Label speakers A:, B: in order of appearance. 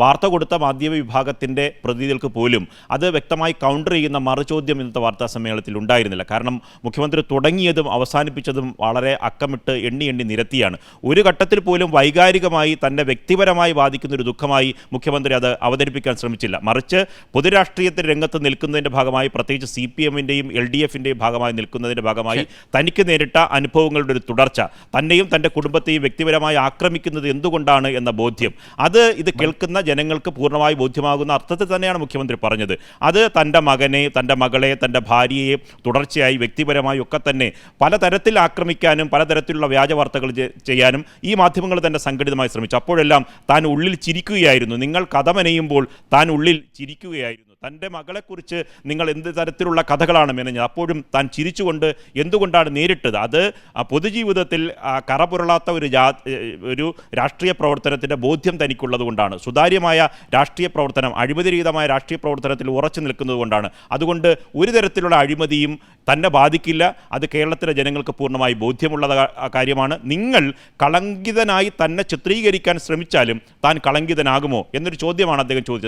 A: വാർത്ത കൊടുത്ത മാധ്യമ വിഭാഗത്തിന്റെ പ്രതിനിധികൾക്ക് പോലും അത് വ്യക്തമായി കൗണ്ടർ ചെയ്യുന്ന മറുചോദ്യം ഇന്നത്തെ വാർത്താ സമ്മേളനത്തിൽ ഉണ്ടായിരുന്നില്ല. കാരണം മുഖ്യമന്ത്രി തുടങ്ങിയതും അവസാനിപ്പിച്ചതും വളരെ അക്കമിട്ട് എണ്ണി എണ്ണി നിരത്തിയാണ്. ഒരു ഘട്ടത്തിൽ പോലും വൈകാരികമായി തന്നെ വ്യക്തിപരമായി ബാധിക്കുന്ന ഒരു ദുഃഖമായി മുഖ്യമന്ത്രി അത് അവതരിപ്പിക്കാൻ ശ്രമിച്ചില്ല. മറിച്ച് പൊതുരാഷ്ട്രീയത്തിൽ രംഗത്ത് നിൽക്കുന്നതിന്റെ ഭാഗമായി പ്രത്യേകിച്ച് സി പി എമ്മിന്റെയും എൽ ഡി എഫിന്റെയും ഭാഗമായി നിൽക്കുന്നതിന്റെ ഭാഗമായി തനിക്ക് നേരിട്ട അനുഭവങ്ങളുടെ ഒരു തുടർച്ച തന്നെയും തന്റെ കുടുംബത്തെയും വ്യക്തിപരമായി ആക്രമിക്കുന്നത് എന്തുകൊണ്ടാണ് എന്ന ബോധ്യം അത് ഇത് കേൾക്കുന്ന ജനങ്ങൾക്ക് പൂർണമായി ബോധ്യമാകുന്ന അർത്ഥത്തിൽ തന്നെയാണ് മുഖ്യമന്ത്രി പറഞ്ഞത്. അത് തന്റെ മകനെ തന്റെ മകളെ തന്റെ ഭാര്യയെ തുടർച്ചയായി വ്യക്തിപരമായി ഒക്കെ തന്നെ പലതരത്തിൽ ആക്രമിക്കാനും പലതരത്തിലുള്ള വ്യാജ വാർത്തകൾ ചെയ്യാനും ഈ മാധ്യമങ്ങൾ തന്നെ സംഘടിതമായി ശ്രമിച്ചു. അപ്പോഴെല്ലാം താൻ ഉള്ളിൽ ചിരിക്കുകയായിരുന്നു. നിങ്ങൾ കഥമനയുമ്പോൾ താൻ ഉള്ളിൽ ചിരിക്കുകയായിരുന്നു. തന്റെ മകളെക്കുറിച്ച് നിങ്ങൾ എന്ത് തരത്തിലുള്ള കഥകളാണ് മെനഞ്ഞത്? അപ്പോഴും താൻ ചിരിച്ചുകൊണ്ട് എന്തുകൊണ്ടാണ് നേരിട്ടത്? അത് പൊതുജീവിതത്തിൽ കറപുരളാത്ത ഒരു ജാ ഒരു രാഷ്ട്രീയ പ്രവർത്തനത്തിന്റെ ബോധ്യം തനിക്കുള്ളത് കൊണ്ടാണ്. സുതാര്യമായ രാഷ്ട്രീയ പ്രവർത്തനം അഴിമതിരഹിതമായ രാഷ്ട്രീയ പ്രവർത്തനത്തിൽ ഉറച്ചു നിൽക്കുന്നത് കൊണ്ടാണ്. അതുകൊണ്ട് ഒരു തരത്തിലുള്ള അഴിമതിയും തന്നെ ബാധിക്കില്ല. അത് കേരളത്തിലെ ജനങ്ങൾക്ക് പൂർണമായി ബോധ്യമുള്ള കാര്യമാണ്. നിങ്ങൾ കളങ്കിതനായി തന്നെ ചിത്രീകരിക്കാൻ ശ്രമിച്ചാലും താൻ കളങ്കിതനാകുമോ എന്നൊരു ചോദ്യമാണ് അദ്ദേഹം ചോദിച്ചത്.